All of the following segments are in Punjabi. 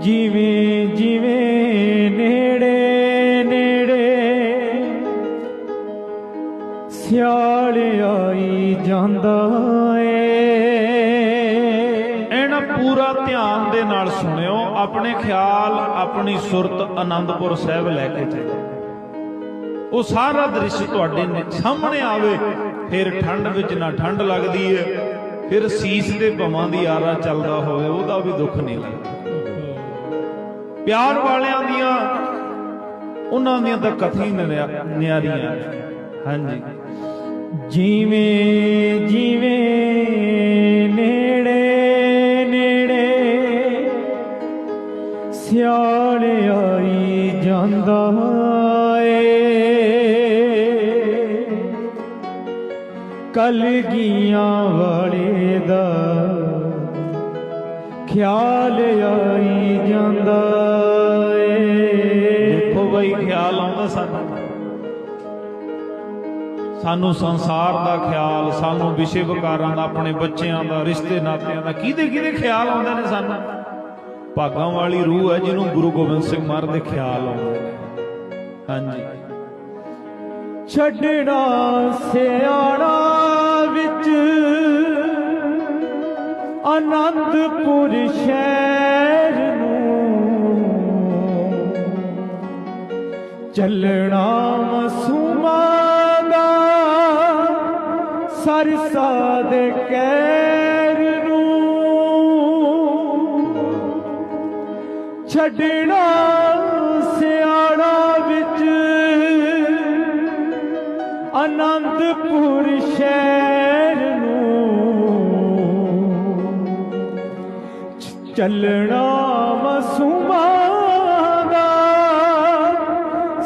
ਜਿਵੇਂ ਜਿਵੇਂ ਨੇੜੇ ਨੇੜੇ ਸਿਆਲ ਆਈ ਜਾਂਦਾ ਏ। ਇਹਨਾਂ ਪੂਰਾ ਧਿਆਨ ਦੇ ਨਾਲ ਸੁਣਿਓ, ਆਪਣੇ ਖਿਆਲ, ਆਪਣੀ ਸੁਰਤ ਆਨੰਦਪੁਰ ਸਾਹਿਬ ਲੈ ਕੇ ਚੱਲੋ। ਉਹ ਸਾਰਾ ਦ੍ਰਿਸ਼ ਤੁਹਾਡੇ ਸਾਹਮਣੇ ਆਵੇ, ਫਿਰ ਠੰਡ ਵਿੱਚ ਨਾ ਠੰਡ ਲੱਗਦੀ ਹੈ ਫਿਰ ਸੀਸ ਦੇ ਭਵਾਂ ਦੀ ਆਰਾ ਚੱਲਦਾ ਹੋਵੇ, ਉਹਦਾ ਵੀ ਦੁੱਖ ਨਹੀਂ ਲੱਗਦਾ। ਪਿਆਰ ਵਾਲਿਆਂ ਦੀਆਂ, ਉਹਨਾਂ ਦੀਆਂ ਤਾਂ ਕਥੀ ਨਿਆਰੀਆਂ ਹਾਂਜੀ। ਜਿਵੇਂ ਜਿਵੇਂ ਨੇੜੇ ਨੇੜੇ ਸਿਆਲ ਆਈ ਜਾਂਦਾ ਏ। ਕਲਗੀਆਂ ਵਾਲੇ ਦਾ ਖਿਆਲ ਆਈ ਜਾਂਦਾ ਦੇਖੋ ਖਿਆਲ ਆਉਂਦਾ ਸਾਨੂੰ ਸਾਨੂੰ ਸੰਸਾਰ ਦਾ ਖਿਆਲ, ਸਾਨੂੰ ਵਿਸ਼ੇ ਵਿਕਾਰਾਂ ਦਾ, ਆਪਣੇ ਬੱਚਿਆਂ ਦਾ, ਰਿਸ਼ਤੇ ਨਾਤਿਆਂ ਦਾ, ਕਿਹਦੇ ਕਿਹਦੇ ਖਿਆਲ ਆਉਂਦੇ ਨੇ ਸਾਨੂੰ? ਭਾਗਾਂ ਵਾਲੀ ਰੂਹ ਹੈ ਜਿਹਨੂੰ ਗੁਰੂ ਗੋਬਿੰਦ ਸਿੰਘ ਮਹਾਰਾਜ ਦੇ ਖਿਆਲ ਆਉਂਦੇ ਨੇ। ਹਾਂਜੀ। ਛੱਡਣਾ ਸਿਆਣਾ ਵਿੱਚ ਆਨੰਦਪੁਰ ਸ਼ਹਿਰ ਚੱਲਣਾ ਮਸੂਮਾਂ ਦਾ, ਸਰਸਾ ਦੇ ਕਹਿਰ ਨੂੰ ਛੱਡਣਾ ਸਿਆਣਾ ਵਿੱਚ ਆਨੰਦਪੁਰ ਸ਼ਹਿਰ ਨੂੰ। ਚੱਲਣਾ ਮਸੂਮਾਂ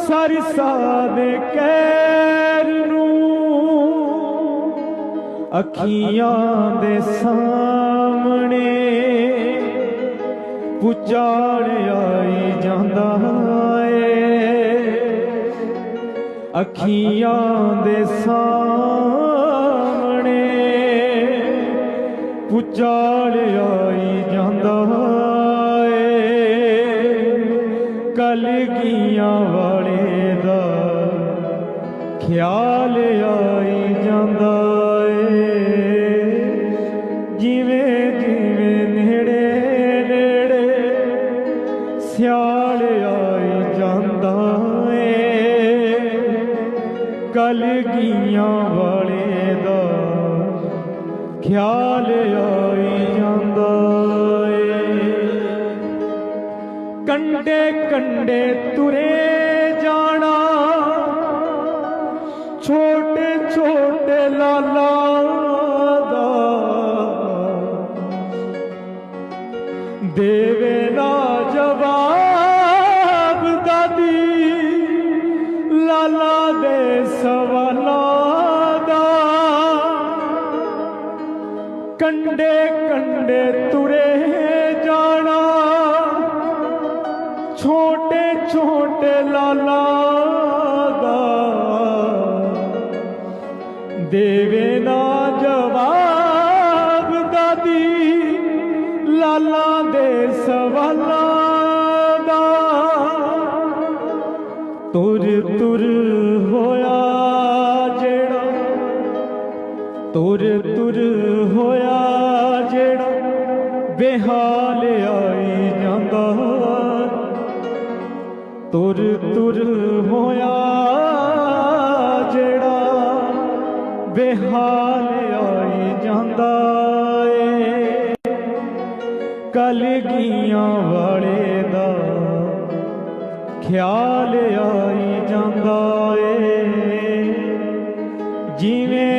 ਸਰਸਾ ਦੇ ਕੈਰ ਨੂੰ ਅੱਖੀਆਂ ਦੇ ਸਾਹਮਣੇ ਪੁਚਾੜ ਆਈ ਜਾਂਦਾ ਏ। ਅੱਖੀਆਂ ਦੇ ਸਾਹਮਣੇ ਪੁਚਾੜ ਆਈ ਖਿਆਲ ਆਈ ਜਾਂਦਾ ਏ ਕੰਡੇ ਕੰਡੇ ਤੁਰੇ ਜਾਣਾ ਛੋਟੇ ਛੋਟੇ ਲਾਲਾ ਦਾ। ਦੇਵੇ ਨਾ ਕੰਡੇ ਤੁਰੇ ਜਾਣਾ, ਛੋਟੇ ਛੋਟੇ ਲਾਲਾ ਦਾ। ਦੇਵੇ ਨਾ ਜਵਾਬ ਦਾਦੀ ਲਾਲਾ ਦੇ ਸਵਾਲਾਂ ਦਾ। ਤੁਰ ਤੁਰ ਹੋਇਆ ਜਿਹੜਾ, ਤੁਰ ਆਈ ਜਾਂਦਾ। ਤੁਰ ਤੁਰ ਹੋਇਆ ਜਿਹੜਾ ਬੇਹਾਲ ਆਈ ਜਾਂਦਾ ਏ। ਕਲਗੀਆਂ ਵਾਲੇ ਦਾ ਖਿਆਲ ਆਈ ਜਾਂਦਾ ਏ। ਜਿਵੇਂ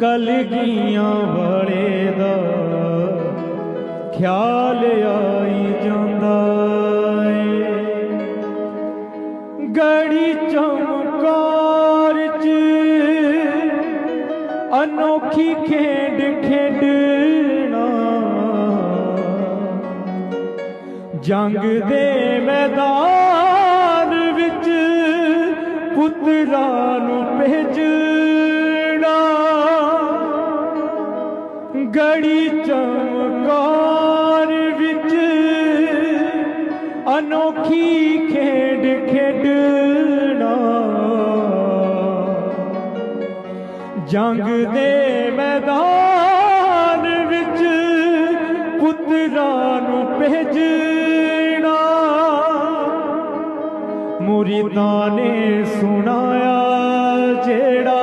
ਕਲਗੀਆਂ ਵਾਲੇ ਦਾ ਖਿਆਲ ਆਈ ਜਾਂਦਾ ਏ। ਗੜੀ ਚਮਕਾਰ ਚ ਅਨੋਖੀ ਖੇਡ ਖੇਡਣਾ। ਜੰਗ ਦੇ ਮੈਦਾਨ ਵਿੱਚ ਪੁੱਤਰਾਂ ਨੂੰ ਭੇਜਣਾ ਬੜੀ ਚਮਕਾਰ ਵਿੱਚ ਅਨੋਖੀ ਖੇਡ ਖੇਡਣਾ। ਜੰਗ ਦੇ ਮੈਦਾਨ ਵਿੱਚ ਪੁੱਤਰਾਂ ਨੂੰ ਭੇਜਣਾ। ਮੁਰੀਦਾਂ ਨੇ ਸੁਣਾਇਆ ਜਿਹੜਾ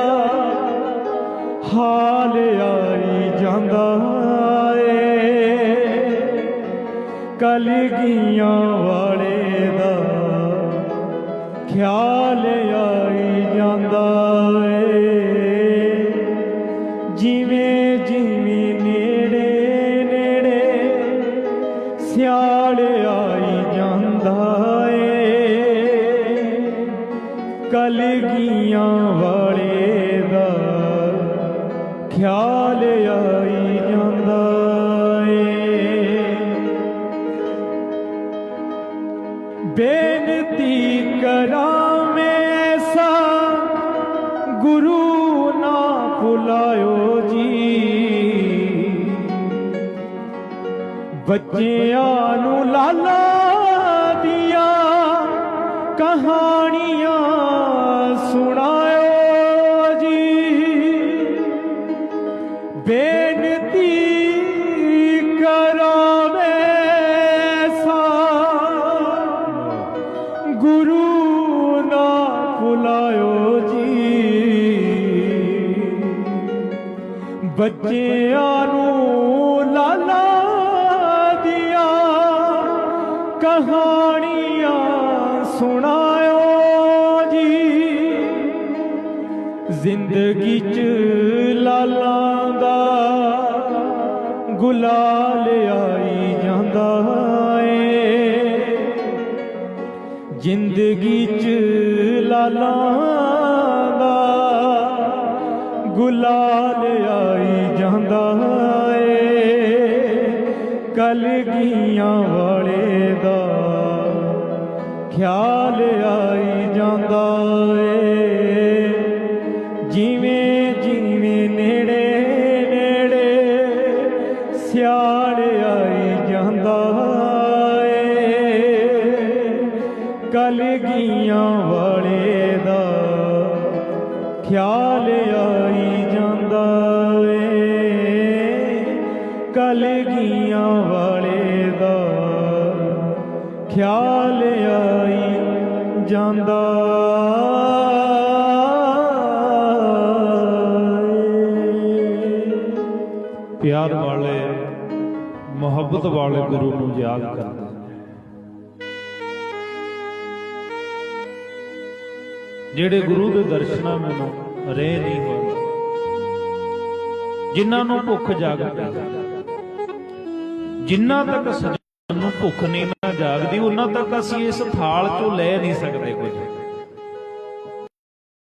ਕਲਗੀਆਂ ਵਾਲੇ ਦਾ ਖਿਆਲ ਆਈ ਜਾਂਦਾ ਏ। ਜਿਵੇਂ ਜਿਵੇਂ ਨੇੜੇ ਨੇੜੇ ਸਿਆਲ ਆਈ ਜਾਂਦਾ ਏ। ਕਲਗੀਆਂ ਵਾਲੇ ਦਾ ਖਿਆਲ ਆਈ ਬੇਨਤੀ ਕਰਾਂ ਮੈਂ ਸਾ ਗੁਰੂ ਨਾ ਭੁਲਾਇਓ ਜੀ। ਬੱਚਿਆਂ ਨੂੰ ਲਾਲਾ ਦੀਆਂ ਕਹਾਣੀਆਂ ਸੁਣਾਇਓ। ਬੱਚਿਆਂ ਨੂੰ ਲਾਲਾ ਦੀਆਂ ਕਹਾਣੀਆਂ ਸੁਣਾਇਓ ਜੀ। ਜ਼ਿੰਦਗੀ ਚ ਲਾਲਾਂ ਦਾ ਗੁਲਾਲ ਆਈ ਜਾਂਦਾ ਏ। ਜ਼ਿੰਦਗੀ ਚ ਲਾਲਾਂ ਗੁਲਾਲ ਆਈ ਜਾਂਦਾ ਏ। ਕਲਗੀਆਂ ਵਾਲੇ ਦਾ ਖਿਆਲ ਆਈ ਜਾਂਦਾ ਏ। ਜਿਵੇਂ ਜਿਵੇਂ ਨੇੜੇ ਨੇੜੇ ਸਿਆਲ ਆਈ ਜਾਂਦਾ ਏ। ਕਲਗੀਆਂ ਵਾਲੇ ਦਾ ਖਿਆਲ ਆਈ ਜਾਂਦਾ ਏ ਕਲਗੀਆਂ ਵਾਲੇ ਦਾ ਖਿਆਲ ਆਈ ਜਾਂਦਾ ਪਿਆਰ ਵਾਲੇ, ਮੁਹੱਬਤ ਵਾਲੇ ਗੁਰੂ ਨੂੰ ਯਾਦ ਕਰਦੇ ਜਿਹੜੇ ਗੁਰੂ ਦੇ ਦਰਸ਼ਨਾਂ ਮੈਨੂੰ ਰਹਿ ਨਹੀਂ ਹੋਏ। ਜਿਨ੍ਹਾਂ ਨੂੰ ਭੁੱਖ ਜਾਗਦੀ ਜਿਨ੍ਹਾਂ ਤੱਕ ਸਾਨੂੰ ਭੁੱਖ ਨਹੀਂ ਨਾ ਜਾਗਦੀ, ਉਹਨਾਂ ਤੱਕ ਅਸੀਂ ਇਸ ਥਾਲ ਚੋਂ ਲੈ ਨਹੀਂ ਸਕਦੇ ਕੁਝ।